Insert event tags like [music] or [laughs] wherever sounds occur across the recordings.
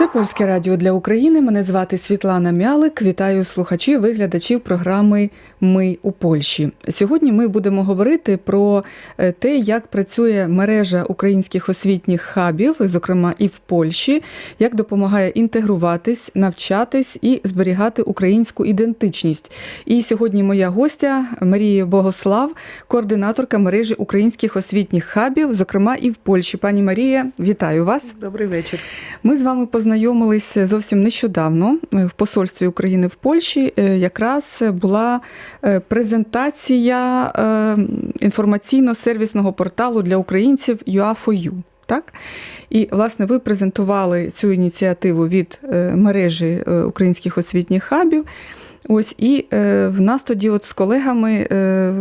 Це польське радіо для України. Мене звати Світлана Мялик. Вітаю слухачів і глядачів програми Ми у Польщі. Сьогодні ми будемо говорити про е, те, як працює мережа українських освітніх хабів, зокрема і в Польщі, як допомагає інтегруватись, навчатись і зберігати українську ідентичність. І сьогодні моя гостя Марія Богослав, координаторка мережі українських освітніх хабів, зокрема і в Польщі. Пані Марія, вітаю вас. Добрий вечір. Ми з вами познайомилися зовсім нещодавно е, в посольстві України в Польщі. Е, Якраз була е, презентація інформаційно-сервісного порталу для українців UA4U. Так? І, власне, ви презентували цю ініціативу від мережі українських освітніх хабів. Ось і е, в нас тоді, от з колегами, е,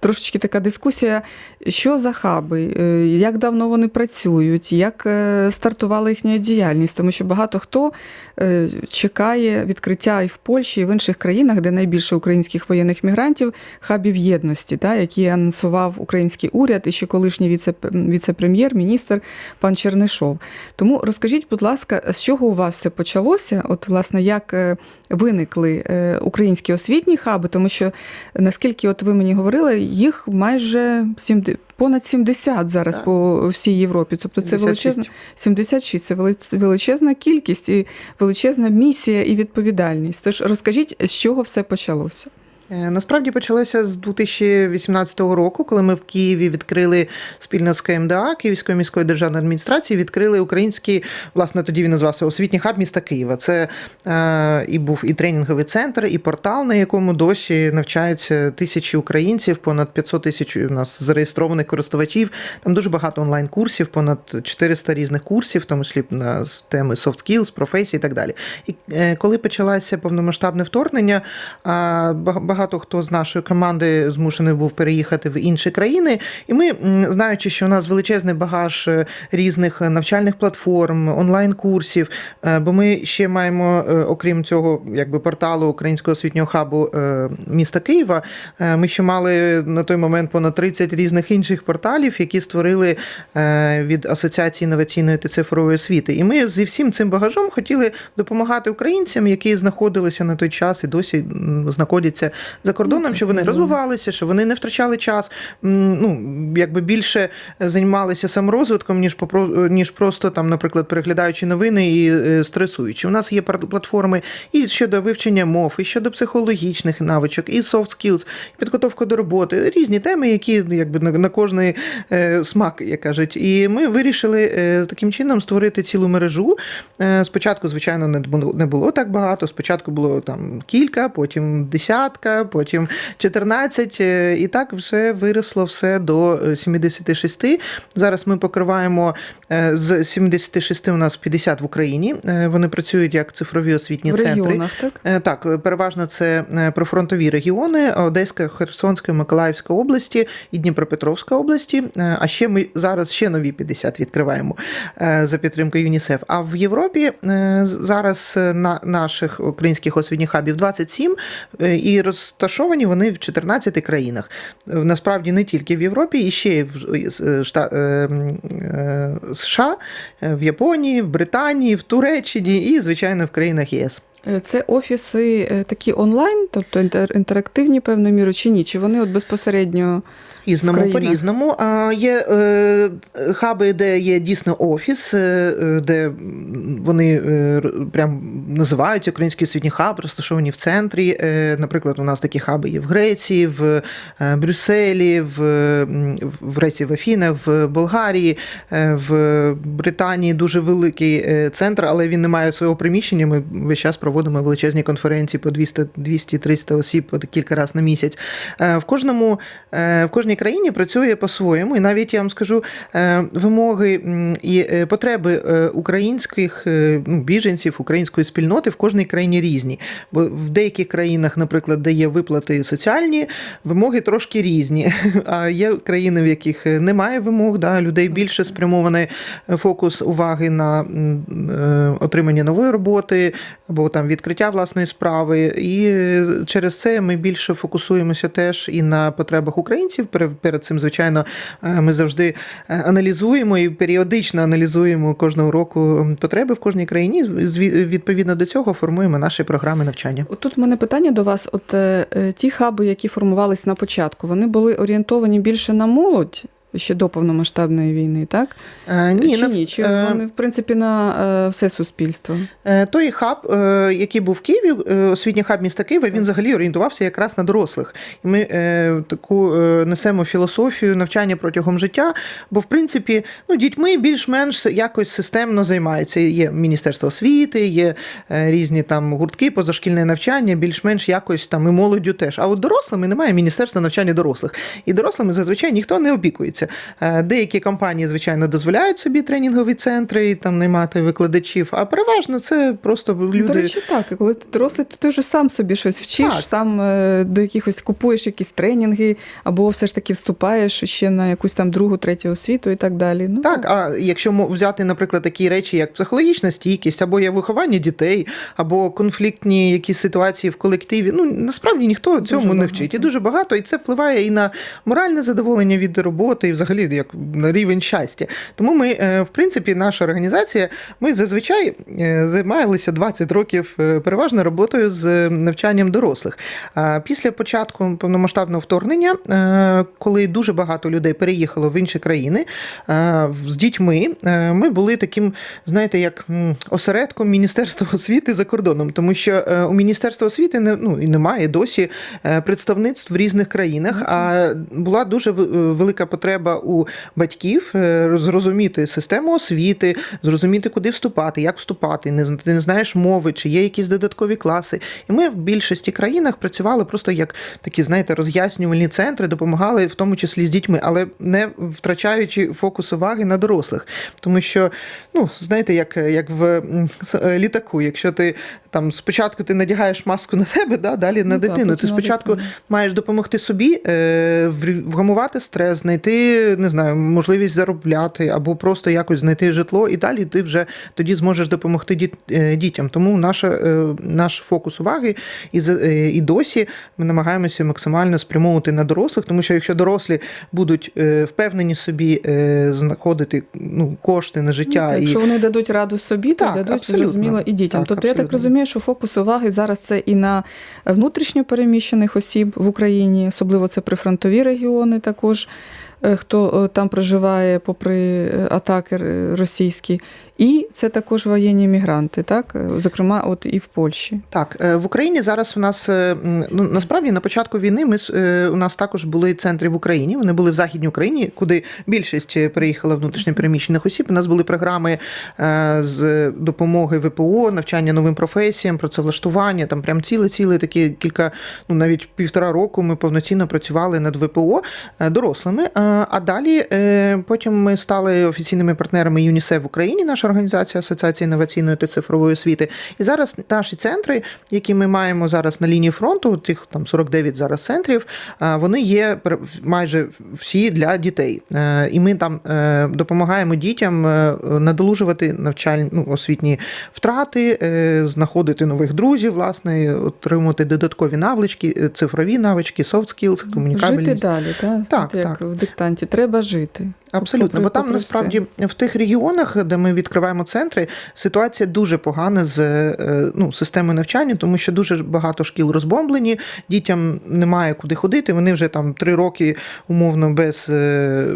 трошечки така дискусія, що за хаби, е, як давно вони працюють, як е, стартувала їхня діяльність, тому що багато хто е, чекає відкриття і в Польщі, і в інших країнах, де найбільше українських воєнних мігрантів, хабів єдності, та, які анонсував український уряд і ще колишній віце, віце-прем'єр, міністр пан Чернишов. Тому розкажіть, будь ласка, з чого у вас все почалося? От, власне, як е, виникли е, українські освітні хаби, тому що наскільки от ви мені говорили, їх майже 70, понад 70 зараз Так. по всій Європі. Тобто це 76. величезна 76 це величезна кількість і величезна місія і відповідальність. Тож розкажіть, з чого все почалося? Е, Насправді почалося з 2018 року, коли ми в Києві відкрили спільно з КМДА, Київською міською державною адміністрацією, відкрили український, власне, тоді він називався освітній хаб міста Києва. Це е, і був і тренінговий центр, і портал, на якому досі навчаються тисячі українців, понад 500 тисяч у нас зареєстрованих користувачів. Там дуже багато онлайн-курсів, понад 400 різних курсів, в тому числі на теми soft skills, професії і так далі. І е, коли почалося повномасштабне вторгнення, бага- багато хто з нашої команди змушений був переїхати в інші країни. І ми, знаючи, що у нас величезний багаж е, різних навчальних платформ, онлайн-курсів, е, бо ми ще маємо, е, окрім цього, якби порталу Українського освітнього хабу міста Києва, ми ще мали на той момент понад 30 різних інших порталів, які створили від Асоціації інноваційної та цифрової освіти. І ми зі всім цим багажом хотіли допомагати українцям, які знаходилися на той час і досі знаходяться за кордоном, так, щоб вони ну. розвивалися, щоб вони не втрачали час, ну якби більше займалися саморозвитком, ніж попро- ніж просто там, наприклад, переглядаючи новини і е, стресуючи. У нас є платформи і щодо вивчення мов, і щодо психологічних навичок, і soft skills, і підготовка до роботи, різні теми, які якби на, на кожний е, смак, як кажуть. І ми вирішили е, таким чином створити цілу мережу. Спочатку, звичайно, не було, не було так багато. Спочатку було там кілька, потім десятка, потім 14, е, і так все виросло все до е, 76. Зараз ми покриваємо е, з 76 у нас 50 в Україні. Е, Вони працюють як цифрові освітні в центри. регіонах, так? Е, Так, е, переважно це е, прифронтові регіони Одеська, Херсонська, Миколаївська області і Дніпропетровська області. Е, А ще ми зараз ще нові 50 відкриваємо е, за підтримкою ЮНІСЕФ. А в Європі е, зараз е, на наших українських освітніх хабів 27, е, і розташовані вони в 14 країнах. Е, Насправді не тільки в Європі, і ще в е, Шта- е, США, в Японії, в Британії, в Туреччині і, звичайно, в країнах ЄС. Це офіси такі онлайн, тобто інтер- інтерактивні певною мірою, чи ні? Чи вони от безпосередньо Різному по-різному. А є е, хаби, де є дійсно офіс, е, де вони е, прям називаються Український освітній хаб, розташовані в центрі. Наприклад, у нас такі хаби є в Греції, в Брюсселі, в, в Греції, в Афінах, в Болгарії, в Британії дуже великий центр, але він не має свого приміщення. Ми весь час проводимо величезні конференції по 200 200-300 осіб по кілька разів на місяць. В кожному в кожній країні працює по-своєму, і навіть я вам скажу е, вимоги і е, потреби е, українських ну, біженців, української спільноти в кожній країні різні. Бо в деяких країнах, наприклад, де є виплати соціальні, вимоги трошки різні. [laughs] А є країни, в яких немає вимог, да, людей більше спрямований фокус уваги на отримання нової роботи або там. відкриття власної справи, і через це ми більше фокусуємося теж і на потребах українців. Пере- Перед цим, звичайно, е, ми завжди е, аналізуємо і періодично аналізуємо кожного року потреби в кожній країні. Відповідно до цього формуємо наші програми навчання. Тут в мене питання до вас: от е, ті хаби, які формувались на початку, вони були орієнтовані більше на молодь ще до повномасштабної війни, так? Е, Ні, чи ні? Чи е, вони, в принципі, на е, все суспільство? Е, Той хаб, е, який був в Києві, е, освітній хаб міста Києва, він взагалі орієнтувався якраз на дорослих. І ми е, таку е, несемо філософію навчання протягом життя, бо в принципі ну, дітьми більш-менш якось системно займаються. Є Міністерство освіти, є е, різні там гуртки, позашкільне навчання, більш-менш якось там і молоддю теж. А от дорослими немає Міністерства навчання дорослих. І дорослими зазвичай ніхто не опікується. Е, Деякі компанії, звичайно, дозволяють собі тренінгові центри і там наймати викладачів, а переважно це просто люди. До речі, так. І коли ти дорослий, то ти вже сам собі щось вчиш, Так. сам е, до якихось купуєш якісь тренінги, або все ж таки вступаєш ще на якусь там другу, третю освіту і так далі. Ну, Так, а якщо взяти, наприклад, такі речі, як психологічна стійкість, або є виховання дітей, або конфліктні якісь ситуації в колективі, ну насправді ніхто цьому не багато. вчить. І дуже багато, і це впливає і на моральне задоволення від роботи, і взагалі як на рівень щастя. Тому ми, е, в принципі, наша організація, ми зазвичай е, займалися 20 років е, переважно роботою з навчанням дорослих. А Після початку повномасштабного вторгнення, коли дуже багато людей переїхало в інші країни з дітьми, ми були таким, знаєте, як осередком Міністерства освіти за кордоном, тому що у Міністерства освіти не ну і немає досі представництв в різних країнах. А була дуже велика потреба у батьків е, зрозуміти систему освіти, зрозуміти, куди вступати, як вступати. Не, ти не знаєш мови, чи є якісь додаткові класи. І ми в більшості країнах працювали просто як такі, знаєте, роз'яснювальні центри, допомагали в тому числі з дітьми, але не втрачаючи фокус уваги на дорослих. Тому що, ну, знаєте, як, як в е, літаку, якщо ти там спочатку ти надягаєш маску на себе, да, далі на Ну, дитину. потім ти спочатку маєш допомогти собі е, вгамувати стрес, знайти не знаю, можливість заробляти або просто якось знайти житло, і далі ти вже тоді зможеш допомогти діт, е, дітям. Тому наша, е, наш фокус уваги і, е, і досі ми намагаємося максимально спрямовувати на дорослих, тому що якщо дорослі будуть впевнені собі знаходити ну, кошти на життя Ну, і Якщо вони дадуть раду собі, то Так, дадуть абсолютно. зрозуміло і дітям. Так, тобто я так розумію, що фокус уваги зараз це і на внутрішньо переміщених осіб в Україні, особливо це прифронтові регіони також. Е, Хто е, там проживає попри е, атаки російські, і це також воєнні мігранти, так зокрема, от і в Польщі. Так, е, в Україні зараз у нас е, ну насправді на початку війни ми е, у нас також були центри в Україні. Вони були в Західній Україні, куди більшість е, переїхала внутрішньо переміщених осіб. У нас були програми з допомоги ВПО, навчання новим професіям, працевлаштування. Там прям ціле, ціле такі кілька, ну навіть півтора року ми повноцінно працювали над ВПО дорослими. А далі потім ми стали офіційними партнерами ЮНІСЕФ в Україні, наша організація Асоціація інноваційної та цифрової освіти. І зараз наші центри, які ми маємо зараз на лінії фронту, тих там 49 зараз центрів, вони є майже всі для дітей. Е, І ми там е, допомагаємо дітям е, надолужувати навчальні ну, освітні втрати, е, знаходити нових друзів, власне, отримувати додаткові навички, е, цифрові навички, soft skills, Жити комунікабельність. далі, так? Так, От як так. в диктанті. Треба жити. Абсолютно, Попри- бо там насправді в тих регіонах, де ми відкриваємо центри, ситуація дуже погана з е, ну, системою навчання, тому що дуже багато шкіл розбомблені, дітям немає куди ходити. Вони вже там три роки умовно без е,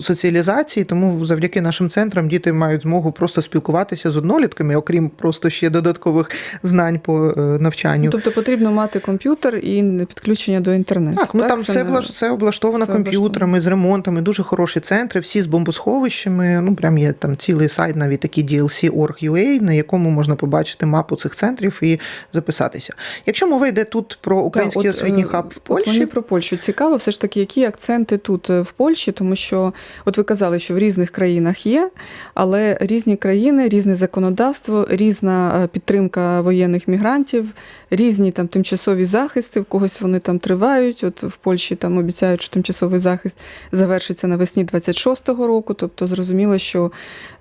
соціалізації. Тому завдяки нашим центрам діти мають змогу просто спілкуватися з однолітками, окрім просто ще додаткових знань по е, навчанню. Ну, Тобто потрібно мати комп'ютер і підключення до інтернету. Так, ну там Це все, влаш... все облаштовано все комп'ютерами з ремонтами, дуже хороші центри, всі з бомбосховищами. Ну, прям є там цілий сайт, навіть такий DLC.org.ua, на якому можна побачити мапу цих центрів і записатися. Якщо мова йде тут про український Так, от, освітній е, хаб в От Польщі, мені про Польщу цікаво, все ж таки, які акценти тут е, в Польщі, тому що, от ви казали, що в різних країнах є, але різні країни, різне законодавство, різна е, підтримка воєнних мігрантів, різні там тимчасові захисти, в когось вони там тривають. От в Польщі там обіцяють, що тимчасовий захист завершиться навесні 26-го року. Тобто зрозуміло, що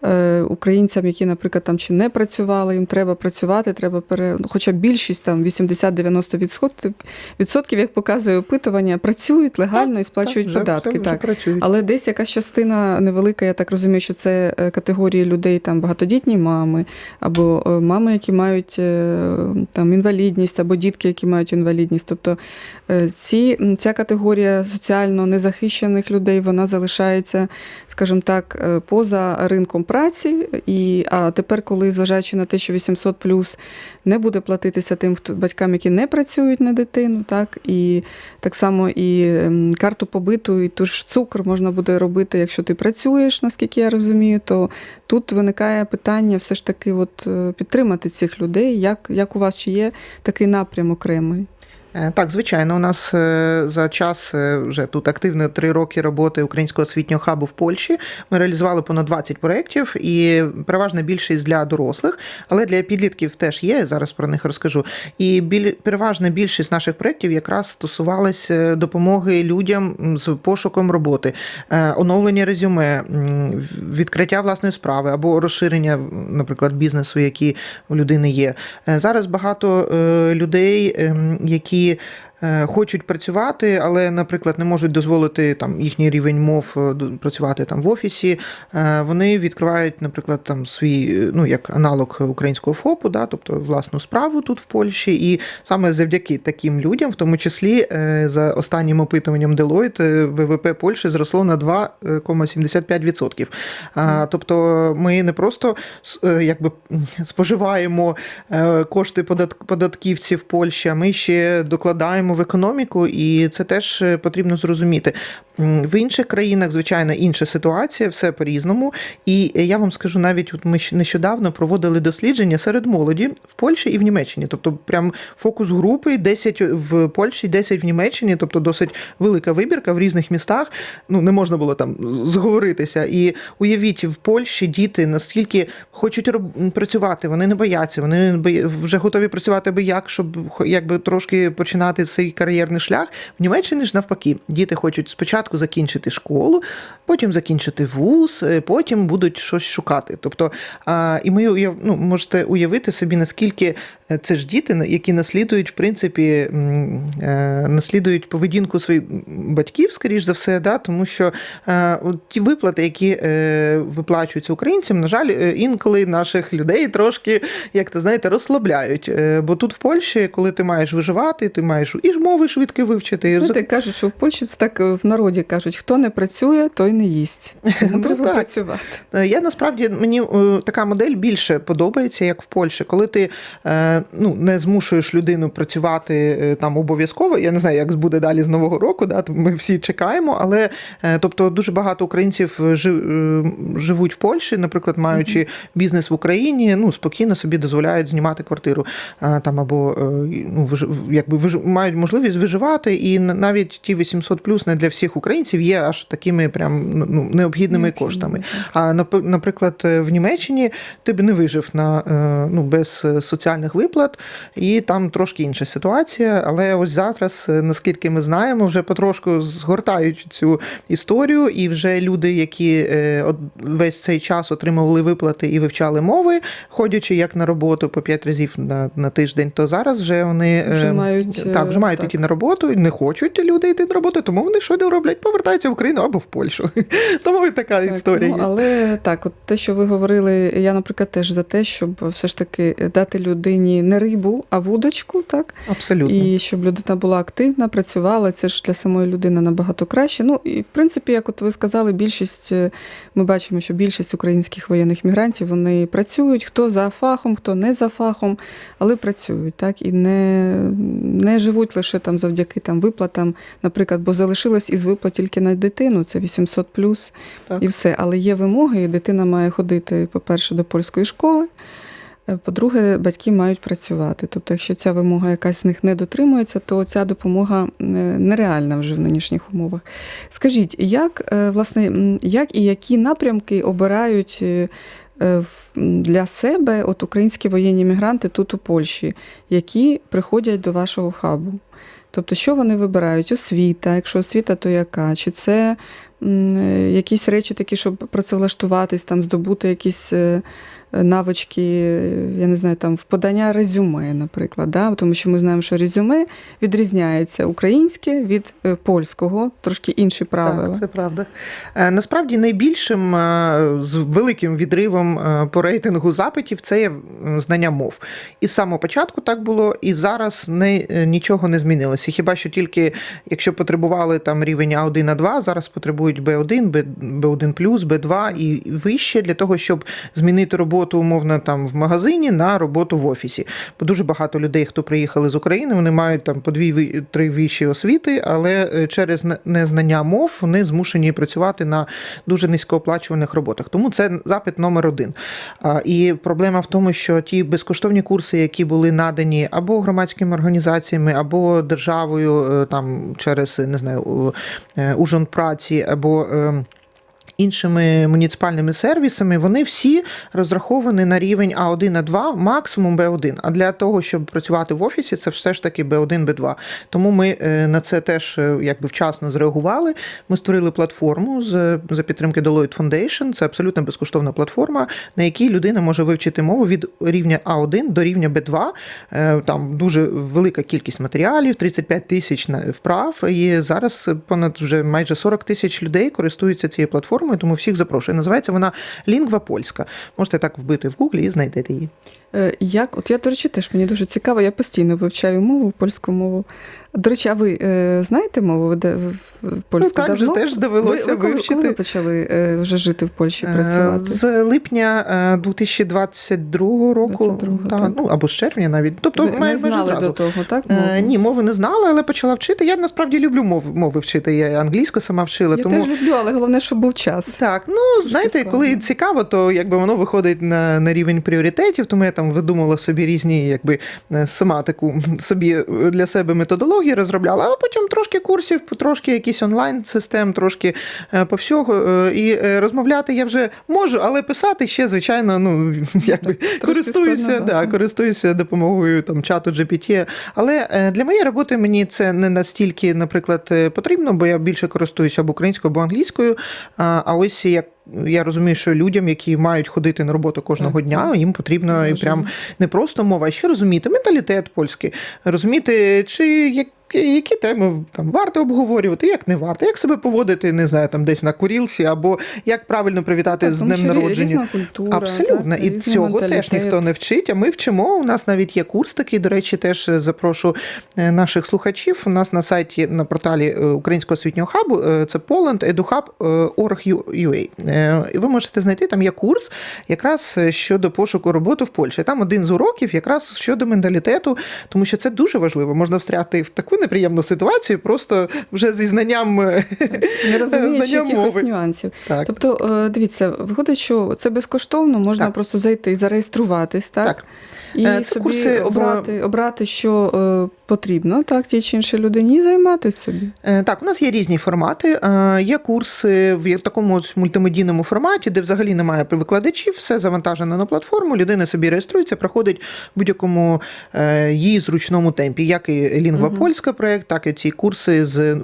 е, українцям, які, наприклад, там чи не працювали, їм треба працювати, треба пере... ну, хоча більшість там 80-90 відсотків, відсотків, як показує опитування, працюють легально і сплачують Так, вже- податки. вже так. працюють. Але десь якась частина невелика, я так розумію, що це е, категорії людей там багатодітні мами, або е, мами, які мають е, там інвалідність, або дітки, які мають інвалідність. Тобто ці, ця категорія соціально незахищених людей вона залишається, скажімо так, поза ринком праці. І, а тепер, коли зважаючи на те, що 800 плюс не буде платитися тим хто батькам, які не працюють на дитину, так і так само і ем, карту побиту, і ту ж цукор можна буде робити, якщо ти працюєш, наскільки я розумію, то тут виникає питання все ж таки от, е, підтримати цих людей. Як, як у вас чи є такий напрям окремий? Е, Так, звичайно, у нас е, за час е, вже тут активно три роки роботи українського освітнього хабу в Польщі. Ми реалізували понад 20 проєктів, і переважна більшість для дорослих, але для підлітків теж є. Зараз про них розкажу. І біль, переважна більшість наших проєктів якраз стосувалась допомоги людям з пошуком роботи, оновлення резюме, відкриття власної справи або розширення, наприклад, бізнесу, який у людини є. Зараз багато людей, ем, які е, хочуть працювати, але, наприклад, не можуть дозволити там їхній рівень мов е, працювати там в офісі. Е, Вони відкривають, наприклад, там свій е, ну як аналог українського ФОПу, да, тобто власну справу тут в Польщі. І саме завдяки таким людям, в тому числі е, за останнім опитуванням Deloitte, е, ВВП Польщі зросло на 2,75%. А, Тобто ми не просто е, якби споживаємо е, кошти подат- податківців Польщі, а ми ще докладаємо в економіку, і це теж е, потрібно зрозуміти. В інших країнах, звичайно, інша ситуація, все по-різному. І е, я вам скажу, навіть от ми нещодавно проводили дослідження серед молоді в Польщі і в Німеччині. Тобто, прям фокус групи 10 в Польщі, 10 в Німеччині, тобто досить велика вибірка в різних містах. Ну не можна було там зговоритися. І уявіть, в Польщі діти наскільки хочуть працювати, вони не бояться, вони вже готові працювати би як, щоб якби трошки починати цей кар'єрний шлях. В Німеччині ж навпаки, діти хочуть спочатку закінчити школу, потім закінчити вуз, е, потім будуть щось шукати. Тобто, а, і ми ну, можете уявити собі, наскільки е, це ж діти, які наслідують, в принципі, е, наслідують поведінку своїх батьків, скоріш за все, да, тому що от ті виплати, які виплачуються українцям, на жаль, інколи наших людей трошки, як то знаєте, розслабляють. Бо тут в Польщі, коли ти маєш виживати, ти маєш і ж мови швидко вивчити. і Знаєте, кажуть, що в Польщі це так е, в народі кажуть, хто не працює, той не їсть. [laughs] Тому Ну, треба так. працювати. Е, Я насправді мені е, така модель більше подобається, як в Польщі, коли ти ну, не змушуєш людину працювати там обов'язково. Я не знаю, як буде далі з нового року. Да, ми всі чекаємо. Але тобто дуже багато українців живуть в Польщі, наприклад, маючи бізнес в Україні, ну спокійно собі дозволяють знімати квартиру там або ну, якби мають можливість виживати, і навіть ті 800 плюс не для всіх українців є аж такими прям ну, необхідними Необхідними, коштами. А наприклад, е, в Німеччині ти б не вижив на е, ну без е, соціальних виплат, і там трошки інша ситуація. Але ось зараз, наскільки ми знаємо, вже потрошку згортають цю історію, і вже люди, які весь цей час отримували виплати і вивчали мови, ходячи як на роботу по 5 разів на, на тиждень, то зараз вже вони Вже мають, так, вже мають так. йти на роботу, не хочуть люди йти на роботу, тому вони що не роблять? Повертаються в Україну або в Польщу. [laughs] Тому і така Так, історія. ну, але так, от те, що ви говорили, я, наприклад, теж за те, щоб все ж таки дати людині не рибу, а вудочку, так? Абсолютно. І щоб людина була активна, працювала, це ж для самої людини набагато краще. Ну і в принципі, як от ви сказали, більшість е, ми бачимо, що більшість українських воєнних мігрантів вони працюють, хто за фахом, хто не за фахом, але працюють, так і не, не живуть лише там завдяки там виплатам, наприклад, бо залишилось із виплат тільки на дитину, це 800 плюс і все. Але є вимоги, і дитина має ходити, по-перше, до польської школи. е, По-друге, батьки мають працювати. Тобто, якщо ця вимога якась з них не дотримується, то ця допомога е, нереальна вже в нинішніх умовах. Скажіть, як е, власне, як і які напрямки обирають для себе от українські воєнні мігранти тут у Польщі, які приходять до вашого хабу? Тобто, що вони вибирають? Освіта, якщо освіта, то яка? Чи це е, якісь речі такі, щоб працевлаштуватись, там, здобути якісь е, навички, я не знаю, там, в подання резюме, наприклад. Да? Тому що ми знаємо, що резюме відрізняється українське від е, польського, трошки інші правила. Так, це правда. Е, Насправді найбільшим е, з великим відривом по рейтингу запитів це є знання мов. І з самого початку так було, і зараз не, нічого не змінилося. Хіба що тільки якщо потребували там рівень А1, А2, зараз потребують Б1, Б- Б1 Б2 і вище для того, щоб змінити роботу умовно там в магазині на роботу в офісі. Бо дуже багато людей, хто приїхали з України, вони мають там по дві-три вищі освіти, але е, через незнання мов вони змушені працювати на дуже низькооплачуваних роботах. Тому це запит номер один. І проблема в тому, що ті безкоштовні курси, які були надані або громадськими організаціями, або державою, е, там через не знаю, е, Ужонпраці, або е, іншими муніципальними сервісами, вони всі розраховані на рівень А1, А2, максимум Б1. А для того, щоб працювати в офісі, це все ж таки Б1, Б2. Тому ми е, на це теж е, якби вчасно зреагували. Ми створили платформу з за підтримки Deloitte Foundation. Це абсолютно безкоштовна платформа, на якій людина може вивчити мову від рівня А1 до рівня Б2. Е, Там дуже велика кількість матеріалів, 35 тисяч вправ. І зараз понад вже майже 40 тисяч людей користуються цією платформою, тому всіх запрошую. Називається вона Лінгва Польська. Можете так вбити в гуглі і знайдете її. Е, Як, от я, до речі, теж мені дуже цікаво, я постійно вивчаю мову, польську мову. До речі, а ви е, знаєте мову де- польську ну, так давно? теж довелося ви, ви коли, вивчити. коли ви почали е, вже жити в Польщі, працювати? З липня е, 2022 року, 22-го, та, так. ну або з червня навіть. Тобто ви май- не майже знали зразу. до того, так? Е, мову? Ні, мови не знала, але почала вчити. Я насправді люблю мови, мови вчити. Я англійську сама вчила. Я тому теж люблю, але головне, щоб був час. так, ну знаєте, складно. коли цікаво, то якби воно виходить на, на рівень пріоритетів, тому я там видумала собі різні, якби е, собі для себе методології розробляла, але потім трошки курсів, трошки якийсь онлайн систем, трошки е, по всього. е, І е, розмовляти я вже можу, але писати ще, звичайно, ну [laughs] якби користуюся, да, користуюся допомогою там чату GPT. Але е, для моєї роботи мені це не настільки, наприклад, е, потрібно, бо я більше користуюся або українською, або англійською. А а ось як. Я розумію, що людям, які мають ходити на роботу кожного дня, їм потрібно і прям не просто мова, а ще розуміти менталітет польський, розуміти, чи як. Які теми там варто обговорювати, як не варто, як себе поводити, не знаю, там десь на курілці, або як правильно привітати Так, з днем народження. Культура. Абсолютно, так, і цього теж ніхто не вчить. А ми вчимо. У нас навіть є курс такий. До речі, теж запрошу е, наших слухачів. У нас на сайті на порталі е, Українського освітнього хабу е, це poland.eduhub.org.ua. Е, ви можете знайти там є курс якраз е, щодо пошуку роботи в Польщі. Там один з уроків якраз щодо менталітету, тому що це дуже важливо. Можна встряти в таку неприємну ситуацію, просто вже зі знанням е, Не якихось нюансів. Так. Тобто, е, дивіться, виходить, що це безкоштовно, можна Так. просто зайти, зареєструватись, так? Так. І Е, це собі курси в- обрати, обрати, що е, потрібно, так, тій чи іншій людині, і займатися собі. Е, Так, у нас є різні формати. Е, Є курси в такому ось мультимедійному форматі, де взагалі немає викладачів, все завантажено на платформу. Людина собі реєструється, проходить в будь-якому е, її зручному темпі. Як і лінгва польська проект, так і ці курси з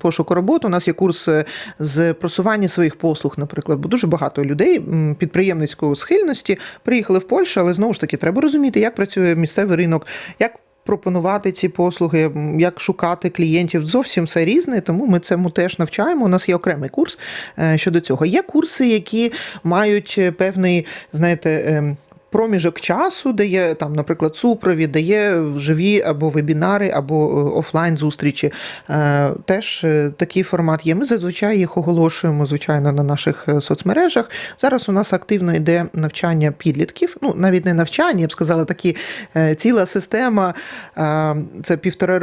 пошуку роботи. У нас є курс е, з просування своїх послуг, наприклад. Бо дуже багато людей підприємницької схильності приїхали в Польщу, але знову ж таки треба розуміти, як працює місцевий ринок, як пропонувати ці послуги, як шукати клієнтів. Зовсім все різне, тому ми цьому теж навчаємо. У нас є окремий курс е, щодо цього. Є курси, які мають е, певний, знаєте, ем, Проміжок часу, де є там, наприклад, супровід, де є живі або вебінари, або е, офлайн зустрічі. Е, Теж е, такий формат є. Ми зазвичай їх оголошуємо, звичайно, на наших соцмережах. Зараз у нас активно йде навчання підлітків. Ну, навіть не навчання, я б сказала, такі ціла система. Це півтора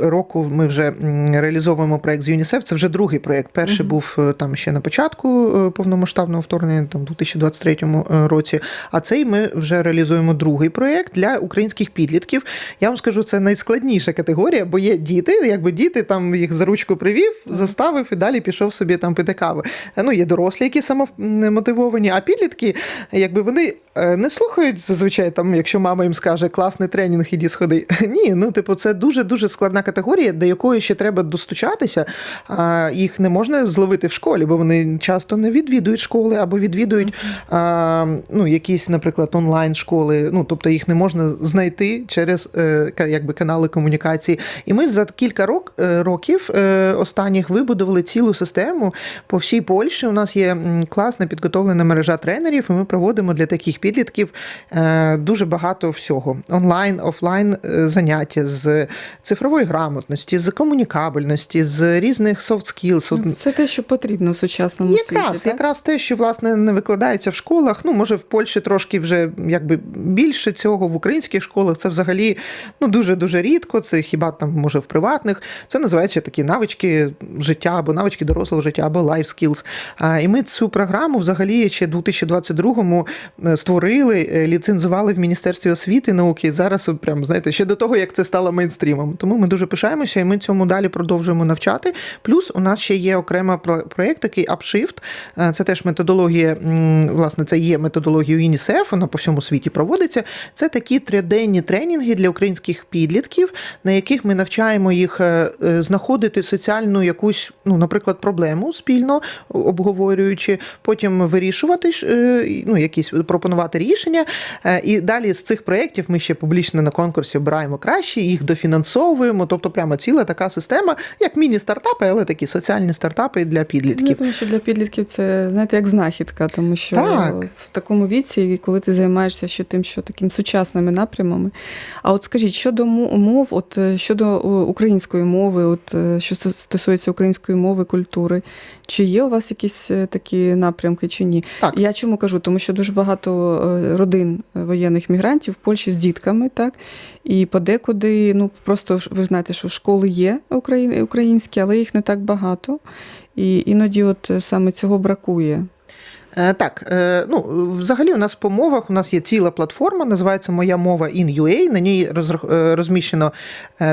року. Ми вже реалізовуємо проект з ЮНІСЕФ. Це вже другий проект. Перший був там ще на початку повномасштабного вторгнення, там у 2023 році. А цей дітей ми вже реалізуємо другий проєкт для українських підлітків. Я вам скажу, це найскладніша категорія, бо є діти, якби діти там їх за ручку привів, заставив і далі пішов собі там пити каву. Ну, є дорослі, які самомотивовані, а підлітки, якби вони е, не слухають зазвичай, там, якщо мама їм скаже класний тренінг, іди сходи. [laughs] Ні, ну типу, це дуже дуже складна категорія, до якої ще треба достучатися. А їх не можна зловити в школі, бо вони часто не відвідують школи або відвідують а, ну, якісь, наприклад, онлайн школи. Ну, тобто їх не можна знайти через е, якби канали комунікації. І ми за кілька рок, е, років е, останніх вибудували цілу систему по всій Польщі. У нас є класна підготовлена мережа тренерів, і ми проводимо для таких підлітків дуже багато всього: онлайн, офлайн заняття з цифрової грамотності, з комунікабельності, з різних soft skills. От Ну, те, що потрібно в сучасному Якраз, світі. так? якраз те, що власне не викладається в школах. Ну, може, в Польщі трошки вже якби більше цього в українських школах. Це взагалі ну дуже дуже рідко. Це хіба там може в приватних. Це називається такі навички життя або навички дорослого життя, або life skills. А, І ми цю програму взагалі ще в 2022-му е, створили, е, ліцензували в Міністерстві освіти і науки. Зараз, прям знаєте, ще до того, як це стало мейнстрімом. Тому ми дуже пишаємося, і ми цьому далі продовжуємо навчати. Плюс у нас ще є окрема про- проєкт, такий Upshift. Е, Це теж методологія, власне, це є методологія ЮНІСЕФ, вона по всьому світі проводиться. Це такі триденні тренінги для українських підлітків, на яких ми навчаємо їх е, е, знаходити соціальну якусь, ну, наприклад, проблему спільно обговорюючи, потім вирішувати е, ну, якісь пропонувати рішення. І далі з цих проєктів ми ще публічно на конкурсі обираємо кращі, їх дофінансовуємо. Тобто, прямо ціла така система, як міні-стартапи, але такі соціальні стартапи для Ну, Я підлітків. думаю, що для підлітків це знаєте як знахідка, тому що Так. в такому віці, коли ти займаєшся ще тим, що таким сучасними напрямами. А от скажіть, щодо мов, от е, щодо української мови, от е, що стосується української мови, культури, чи є у вас якісь е, такі напрямки, чи ні? Так. Я чому кажу? Тому що дуже багато е, родин воєнних мігрантів в Польщі з дітками, так і подекуди, ну просто ви знаєте, що школи є українські, але їх не так багато. І іноді, от е, саме цього бракує. Е, Так, е, ну взагалі у нас по мовах у нас є ціла платформа, називається Моя мова in UA. На ній е, розміщено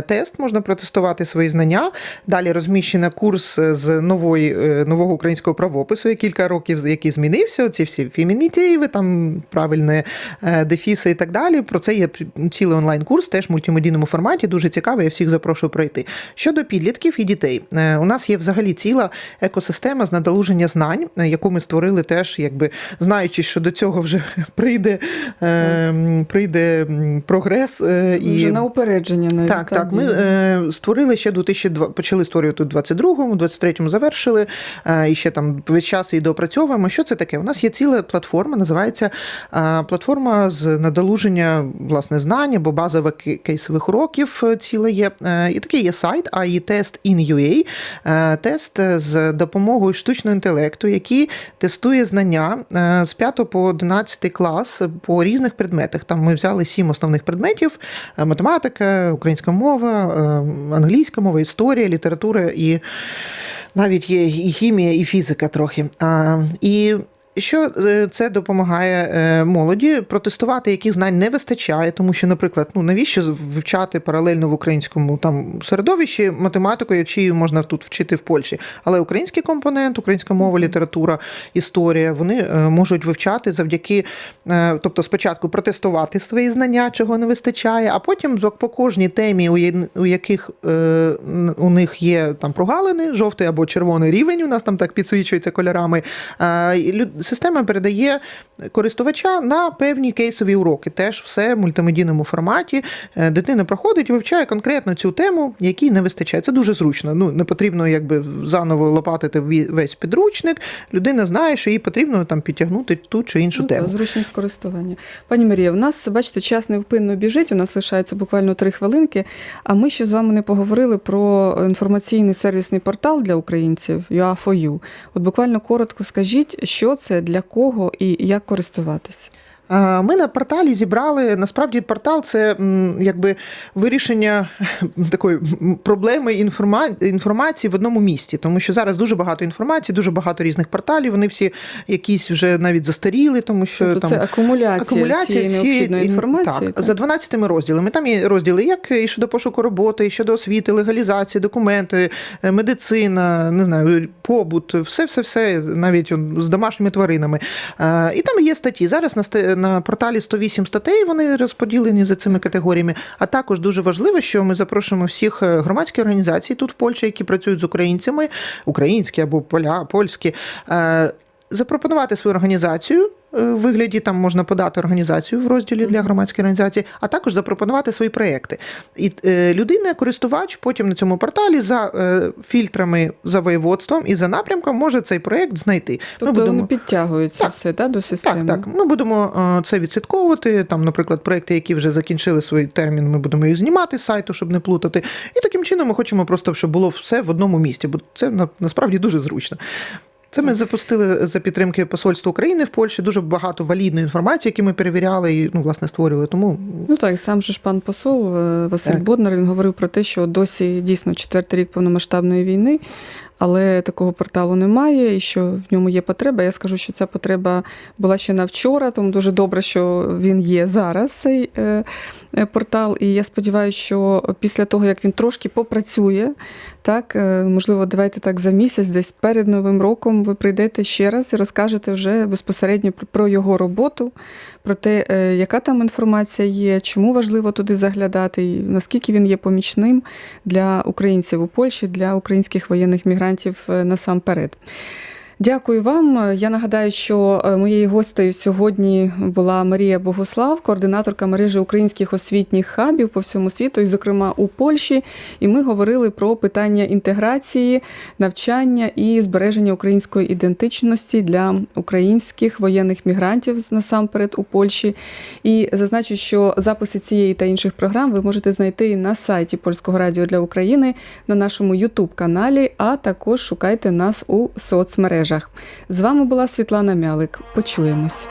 тест, можна протестувати свої знання. Далі розміщено курс з нової, нового українського правопису, я кілька років який змінився. Ці всі фемінітиви, там правильне дефіси і так далі. Про це є цілий онлайн-курс, теж в мультимедійному форматі. Дуже цікавий, я всіх запрошую пройти. Щодо підлітків і дітей, у нас є взагалі ціла екосистема з надолуження знань, яку ми створили теж, якби знаючи, що до цього вже [laughs] прийде, е, прийде прогрес. е, І... Вже на упередження навіть. Так, так. Ми е, створили ще 2002, почали створювати у 22-му, 23-му завершили, е, і ще там весь час її доопрацьовуємо. Що це таке? У нас є ціла платформа, називається е, платформа з надолуження власне знань або базових кейсових уроків. е, Ціле є. Е, і такий є сайт, а і тест in UA, е, тест з допомогою штучного інтелекту, який тестує знання е, з 5 по 11 клас по різних предметах. Там ми взяли сім основних предметів: е, математика, українська мова, е, англійська мова, історія, література і навіть є і хімія, і фізика трохи. І що е, це допомагає е, молоді протестувати, яких знань не вистачає, тому що, наприклад, ну навіщо вивчати паралельно в українському там середовищі математику, якщо її можна тут вчити в Польщі, але український компонент, українська мова, література, історія, вони е, можуть вивчати завдяки, тобто спочатку протестувати свої знання, чого не вистачає, а потім по кожній темі, у яких у них є там прогалини, жовтий або червоний рівень, у нас там так підсвічується кольорами. Система передає користувача на певні кейсові уроки. Теж все в мультимедійному форматі. Е, Дитина проходить і вивчає конкретно цю тему, якій не вистачає. Це дуже зручно. Ну не потрібно якби заново лопатити весь підручник. Людина знає, що їй потрібно там підтягнути ту чи іншу Ну, тему. зручність користування. Пані Марія, у нас, бачите, час невпинно біжить, у нас лишається буквально три хвилинки. А ми ще з вами не поговорили про інформаційний сервісний портал для українців UA4U. От буквально коротко скажіть, що це, для кого і як користуватись. Ми на порталі зібрали насправді портал це якби вирішення [laughs] такої проблеми інформа- інформації в одному місті, тому що зараз дуже багато інформації, дуже багато різних порталів. Вони всі якісь вже навіть застаріли, тому що Тобто там це акумуляція, всієї необхідної інформації. Так, за 12 розділами. Там є розділи як і щодо пошуку роботи, і щодо освіти, легалізації, документи, е, медицина, не знаю, побут, все, все, все, навіть з домашніми тваринами. Е, І там є статті. Зараз на, на порталі 108 статей вони розподілені за цими категоріями. А також дуже важливо, що ми запрошуємо всіх е, громадських організацій тут в Польщі, які працюють з українцями, українські або поля, польські. Е, Запропонувати свою організацію е, в вигляді там можна подати організацію в розділі для громадської організації, а також запропонувати свої проекти. І е, людина, користувач, потім на цьому порталі за е, фільтрами за воєводством і за напрямком може цей проект знайти. Тобто воно підтягується Так. все да, до системи. Так, так. Ми будемо е, це відслідковувати. Там, наприклад, проекти, які вже закінчили свій термін, ми будемо їх знімати з сайту, щоб не плутати. І таким чином ми хочемо просто, щоб було все в одному місті, бо це на- насправді дуже зручно. Це ми запустили за підтримки Посольства України в Польщі. Дуже багато валідної інформації, які ми перевіряли і ну, власне створювали. Тому Ну так, сам же ж пан посол е, Василь Так. Боднар він говорив про те, що досі дійсно четвертий рік повномасштабної війни, але такого порталу немає, і що в ньому є потреба. Я скажу, що ця потреба була ще на вчора, тому дуже добре, що він є зараз, цей е, е, портал. І я сподіваюся, що після того, як він трошки попрацює, так, е, можливо, давайте так за місяць, десь перед Новим роком, ви прийдете ще раз і розкажете вже безпосередньо про- його роботу, про те, е, яка там інформація є, чому важливо туди заглядати, і наскільки він є помічним для українців у Польщі, для українських воєнних мігрантів е, насамперед. Дякую вам. Я нагадаю, що е, моєю гостею сьогодні була Марія Богослав, координаторка мережі українських освітніх хабів по всьому світу, і, зокрема, у Польщі. І ми говорили про питання інтеграції, навчання і збереження української ідентичності для українських воєнних мігрантів насамперед у Польщі. І зазначу, що записи цієї та інших програм ви можете знайти на сайті Польського радіо для України на нашому youtube каналі а також шукайте нас у соцмережах. З вами була Світлана Мялик. Почуємось.